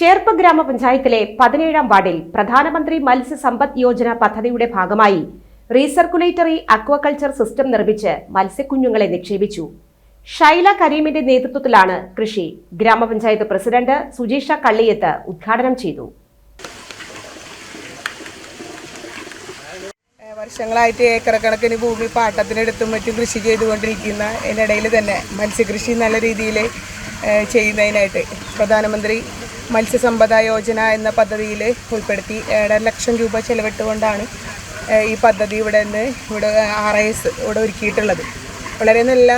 ചേർപ്പ് ഗ്രാമപഞ്ചായത്തിലെ പതിനേഴാം വാർഡിൽ പ്രധാനമന്ത്രി മത്സ്യ മത്സ്യസമ്പദ് യോജന പദ്ധതിയുടെ ഭാഗമായി റീസർക്കുലേറ്ററി അക്വാകൾച്ചർ സിസ്റ്റം നിർമ്മിച്ച് മത്സ്യക്കുഞ്ഞുങ്ങളെ നിക്ഷേപിച്ചു. ഷൈല കരീമിന്റെ നേതൃത്വത്തിലാണ് കൃഷി. ഗ്രാമപഞ്ചായത്ത് പ്രസിഡന്റ് സുജീഷ കള്ളിയത്ത് ഉദ്ഘാടനം ചെയ്തു. വർഷങ്ങളായിട്ട് ഏക്കർ കണക്കിന് ഭൂമി പാട്ടത്തിനെടുത്തും മറ്റും കൃഷി ചെയ്തുകൊണ്ടിരിക്കുന്ന ഇതിനിടയിൽ തന്നെ മത്സ്യകൃഷി നല്ല രീതിയിൽ ചെയ്യുന്നതിനായിട്ട് പ്രധാനമന്ത്രി മത്സ്യസമ്പദ യോജന എന്ന പദ്ധതിയിൽ ഉൾപ്പെടുത്തി ഏഴര ലക്ഷം രൂപ ചെലവിട്ടുകൊണ്ടാണ് ഈ പദ്ധതി ഇവിടെ നിന്ന് ഇവിടെ ആർ ഐ എസ് ഇവിടെ ഒരുക്കിയിട്ടുള്ളത്. വളരെ നല്ല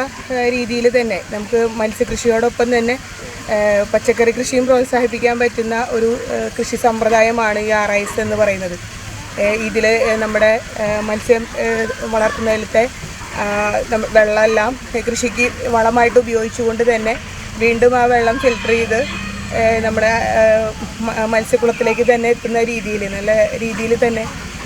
രീതിയിൽ തന്നെ നമുക്ക് മത്സ്യകൃഷിയോടൊപ്പം തന്നെ പച്ചക്കറി കൃഷിയും പ്രോത്സാഹിപ്പിക്കാൻ പറ്റുന്ന ഒരു കൃഷി സമ്പ്രദായമാണ് ഈ ആർ ഐ എസ് എന്ന് പറയുന്നത്. ഇതിൽ നമ്മുടെ മത്സ്യം വളർത്തുന്നതിലത്തെ വെള്ളമെല്ലാം കൃഷിക്ക് വളമായിട്ട് ഉപയോഗിച്ചുകൊണ്ട് തന്നെ വീണ്ടും ആ വെള്ളം ഫിൽട്ടർ ചെയ്ത് നമ്മുടെ മത്സ്യക്കുളത്തിലേക്ക് തന്നെ എത്തുന്ന രീതിയിൽ നല്ല രീതിയിൽ തന്നെ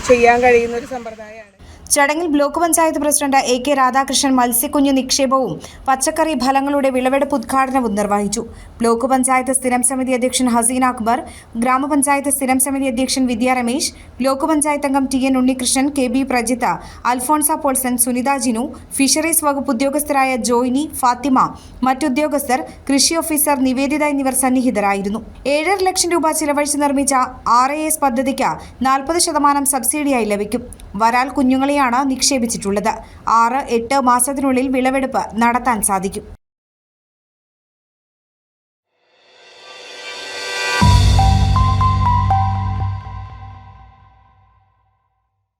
ചെയ്യാൻ കഴിയുന്ന ഒരു സമ്പ്രദായമാണ്. ചടങ്ങിൽ block panchayat president A K Radhakrishnan മത്സ്യക്കുഞ്ഞു നിക്ഷേപവും പച്ചക്കറി ഫലങ്ങളുടെ വിളവെടുപ്പ് ഉദ്ഘാടനവും നിർവഹിച്ചു. ബ്ലോക്ക് പഞ്ചായത്ത് സ്ഥിരം സമിതി അധ്യക്ഷൻ ഹസീൻ അക്ബർ ഗ്രാമപഞ്ചായത്ത് സ്ഥിരം സമിതി അധ്യക്ഷൻ വിദ്യ രമേശ് ബ്ലോക്ക് പഞ്ചായത്ത് അംഗം T N Unnikrishnan K B Prajitha Alphonsa Paulson Sunitha Jinu fisheries വകുപ്പ് ഉദ്യോഗസ്ഥരായ ജോയിനി ഫാത്തിമ മറ്റുദ്യോഗസ്ഥർ കൃഷി ഓഫീസർ നിവേദിത എന്നിവർ സന്നിഹിതരായിരുന്നു. ഏഴര ലക്ഷം രൂപ ചിലവഴിച്ച് നിർമ്മിച്ച ആർ എ എസ് പദ്ധതിക്ക് നാൽപ്പത് ശതമാനം സബ്സിഡിയായി ലഭിക്കും. വരാൽ കുഞ്ഞുങ്ങളെയാണ് നിക്ഷേപിച്ചിട്ടുള്ളത്. ആറ് എട്ട് മാസത്തിനുള്ളിൽ വിളവെടുപ്പ് നടത്താൻ സാധിക്കും.